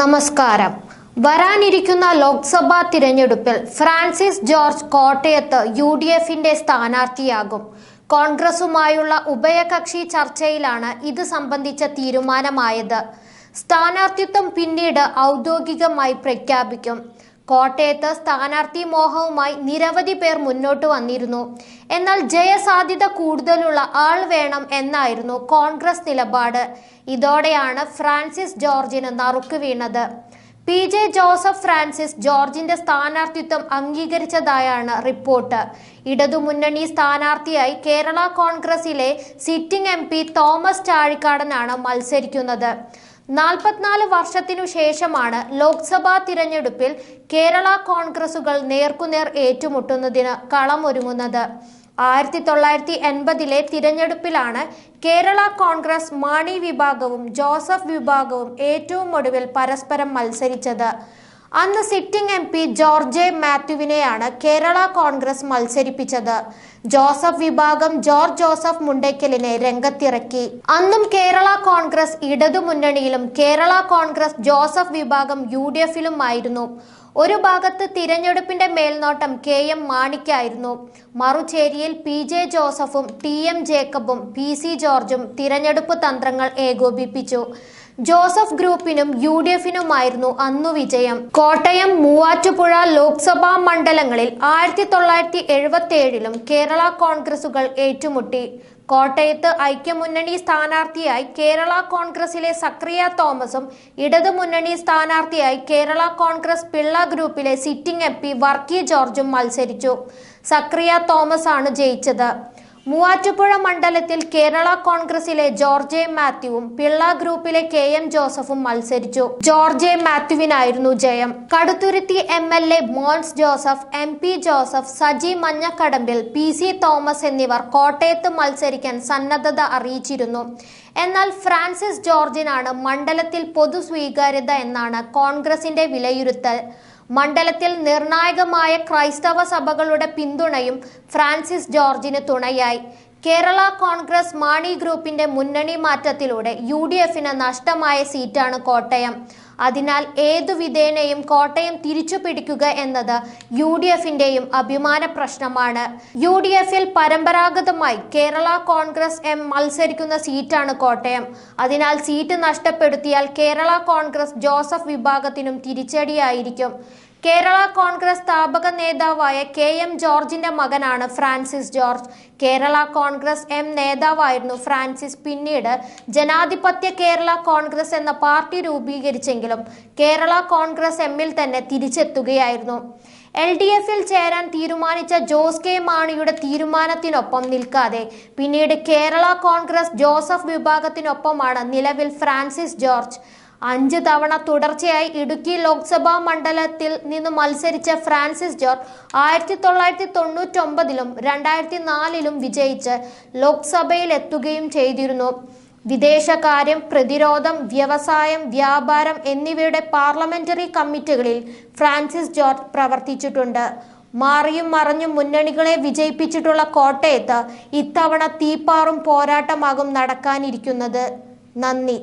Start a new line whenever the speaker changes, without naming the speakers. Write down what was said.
നമസ്കാരം. വരാനിരിക്കുന്ന ലോക്സഭാ തിരഞ്ഞെടുപ്പിൽ ഫ്രാൻസിസ് ജോർജ് കോട്ടയത്ത് യു ഡി എഫിന്റെ സ്ഥാനാർത്ഥിയാകും. കോൺഗ്രസുമായുള്ള ഉഭയകക്ഷി ചർച്ചയിലാണ് ഇത് സംബന്ധിച്ച തീരുമാനമായത്. സ്ഥാനാർത്ഥിത്വം പിന്നീട് ഔദ്യോഗികമായി പ്രഖ്യാപിക്കും. കോട്ടയത്ത് സ്ഥാനാർത്ഥി മോഹവുമായി നിരവധി പേർ മുന്നോട്ട് വന്നിരുന്നു. എന്നാൽ ജയസാധ്യത കൂടുതലുള്ള ആൾ വേണം എന്നായിരുന്നു കോൺഗ്രസ് നിലപാട്. ഇതോടെയാണ് ഫ്രാൻസിസ് ജോർജിന് നറുക്ക് വീണത്. പി ജെ ജോസഫ് ഫ്രാൻസിസ് ജോർജിന്റെ സ്ഥാനാർത്ഥിത്വം അംഗീകരിച്ചതായാണ് റിപ്പോർട്ട്. ഇടതുമുന്നണി സ്ഥാനാർത്ഥിയായി കേരള കോൺഗ്രസിലെ സിറ്റിംഗ് എം പി തോമസ് ചാഴിക്കാടനാണ് മത്സരിക്കുന്നത്. നാൽപ്പത്തിനാല് വർഷത്തിനു ശേഷമാണ് ലോക്സഭാ തിരഞ്ഞെടുപ്പിൽ കേരള കോൺഗ്രസുകൾ നേർക്കുനേർ ഏറ്റുമുട്ടുന്നതിന് കളമൊരുങ്ങുന്നത്. ആയിരത്തി തൊള്ളായിരത്തി എൺപതിലെ തിരഞ്ഞെടുപ്പിലാണ് കേരള കോൺഗ്രസ് മാണി വിഭാഗവും ജോസഫ് വിഭാഗവും ഏറ്റവും ഒടുവിൽ പരസ്പരം മത്സരിച്ചത്. അന്ന് സിറ്റിംഗ് എം പി ജോർജ് മാത്യുവിനെയാണ് കേരള കോൺഗ്രസ് മത്സരിപ്പിച്ചത്. ജോസഫ് വിഭാഗം ജോർജ് ജോസഫ് മുണ്ടയ്ക്കലിനെ രംഗത്തിറക്കി. അന്നും കേരള കോൺഗ്രസ് ഇടതുമുന്നണിയിലും കേരള കോൺഗ്രസ് ജോസഫ് വിഭാഗം യു ഡി എഫിലുമായിരുന്നു. ഒരു ഭാഗത്ത് തിരഞ്ഞെടുപ്പിന്റെ മേൽനോട്ടം കെ എം മാണിക്കായിരുന്നു. മറുചേരിയിൽ പി ജെ ജോസഫും ടി എം ജേക്കബും പി സി ജോർജും തിരഞ്ഞെടുപ്പ് തന്ത്രങ്ങൾ ഏകോപിപ്പിച്ചു. ജോസഫ് ഗ്രൂപ്പിനും യു ഡി എഫിനുമായിരുന്നു അന്നു വിജയം. കോട്ടയം മൂവാറ്റുപുഴ ലോക്സഭാ മണ്ഡലങ്ങളിൽ ആയിരത്തി തൊള്ളായിരത്തി എഴുപത്തി ഏഴിലും കേരള കോൺഗ്രസുകൾ ഏറ്റുമുട്ടി. കോട്ടയത്ത് ഐക്യമുന്നണി സ്ഥാനാർത്ഥിയായി കേരള കോൺഗ്രസിലെ സക്രിയ തോമസും ഇടതുമുന്നണി സ്ഥാനാർത്ഥിയായി കേരള കോൺഗ്രസ് പിള്ള ഗ്രൂപ്പിലെ സിറ്റിംഗ് എം പി വർക്കി ജോർജും മത്സരിച്ചു. സക്രിയ തോമസ് ആണ് ജയിച്ചത്. മൂവാറ്റുപുഴ മണ്ഡലത്തിൽ കേരള കോൺഗ്രസിലെ ജോർജ് എ മാത്യുവും പിള്ള ഗ്രൂപ്പിലെ കെ എം ജോസഫും മത്സരിച്ചു. ജോർജ് എ മാത്യുവിനായിരുന്നു ജയം. Kaduthuruthy M L A Mons Joseph M P Joseph Saji Manjakadambil P C Thomas എന്നിവർ കോട്ടയത്ത് മത്സരിക്കാൻ സന്നദ്ധത അറിയിച്ചിരുന്നു. എന്നാൽ ഫ്രാൻസിസ് ജോർജിനാണ് മണ്ഡലത്തിൽ പൊതു സ്വീകാര്യത എന്നാണ് കോൺഗ്രസിന്റെ വിലയിരുത്തൽ. മണ്ഡലത്തിൽ നിർണായകമായ ക്രൈസ്തവ സഭകളുടെ പിന്തുണയും ഫ്രാൻസിസ് ജോർജിന് തുണയായി. കേരള കോൺഗ്രസ് മാണി ഗ്രൂപ്പിന്റെ മുന്നണി മാറ്റത്തിലൂടെ യു ഡി എഫിന് നഷ്ടമായ സീറ്റാണ് കോട്ടയം. അതിനാൽ ഏതു വിധേനയും കോട്ടയം തിരിച്ചു പിടിക്കുക എന്നത് യു ഡി എഫിന്റെയും അഭിമാന പ്രശ്നമാണ്. യു ഡി എഫിൽ പരമ്പരാഗതമായി കേരള കോൺഗ്രസ് എം മത്സരിക്കുന്ന സീറ്റാണ് കോട്ടയം. അതിനാൽ സീറ്റ് നഷ്ടപ്പെടുത്തിയാൽ കേരള കോൺഗ്രസ് ജോസഫ് വിഭാഗത്തിനും തിരിച്ചടിയായിരിക്കും. കേരള കോൺഗ്രസ് സ്ഥാപക നേതാവായ കെ എം ജോർജിന്റെ മകനാണ് ഫ്രാൻസിസ് ജോർജ്. കേരള കോൺഗ്രസ് എം നേതാവായിരുന്നു ഫ്രാൻസിസ്. പിന്നീട് ജനാധിപത്യ കേരള കോൺഗ്രസ് എന്ന പാർട്ടി രൂപീകരിച്ചെങ്കിലും കേരള കോൺഗ്രസ് എമ്മിൽ തന്നെ തിരിച്ചെത്തുകയായിരുന്നു. എൽ ഡി എഫിൽ ചേരാൻ തീരുമാനിച്ച ജോസ് കെ മാണിയുടെ തീരുമാനത്തിനൊപ്പം നിൽക്കാതെ പിന്നീട് കേരള കോൺഗ്രസ് ജോസഫ് വിഭാഗത്തിനൊപ്പമാണ് നിലവിൽ ഫ്രാൻസിസ് ജോർജ്. അഞ്ച് തവണ തുടർച്ചയായി ഇടുക്കി ലോക്സഭാ മണ്ഡലത്തിൽ നിന്ന് മത്സരിച്ച ഫ്രാൻസിസ് ജോർജ് ആയിരത്തി തൊള്ളായിരത്തി തൊണ്ണൂറ്റൊമ്പതിലും രണ്ടായിരത്തി നാലിലും വിജയിച്ച് ലോക്സഭയിൽ എത്തുകയും ചെയ്തിരുന്നു. വിദേശകാര്യം പ്രതിരോധം വ്യവസായം വ്യാപാരം എന്നിവയുടെ പാർലമെന്ററി കമ്മിറ്റികളിൽ ഫ്രാൻസിസ് ജോർജ് പ്രവർത്തിച്ചിട്ടുണ്ട്. മാറിയും മറഞ്ഞും മുന്നണികളെ വിജയിപ്പിച്ചിട്ടുള്ള കോട്ടയത്ത് ഇത്തവണ തീപ്പാറും പോരാട്ടമാകും നടക്കാനിരിക്കുന്നത്. നന്ദി.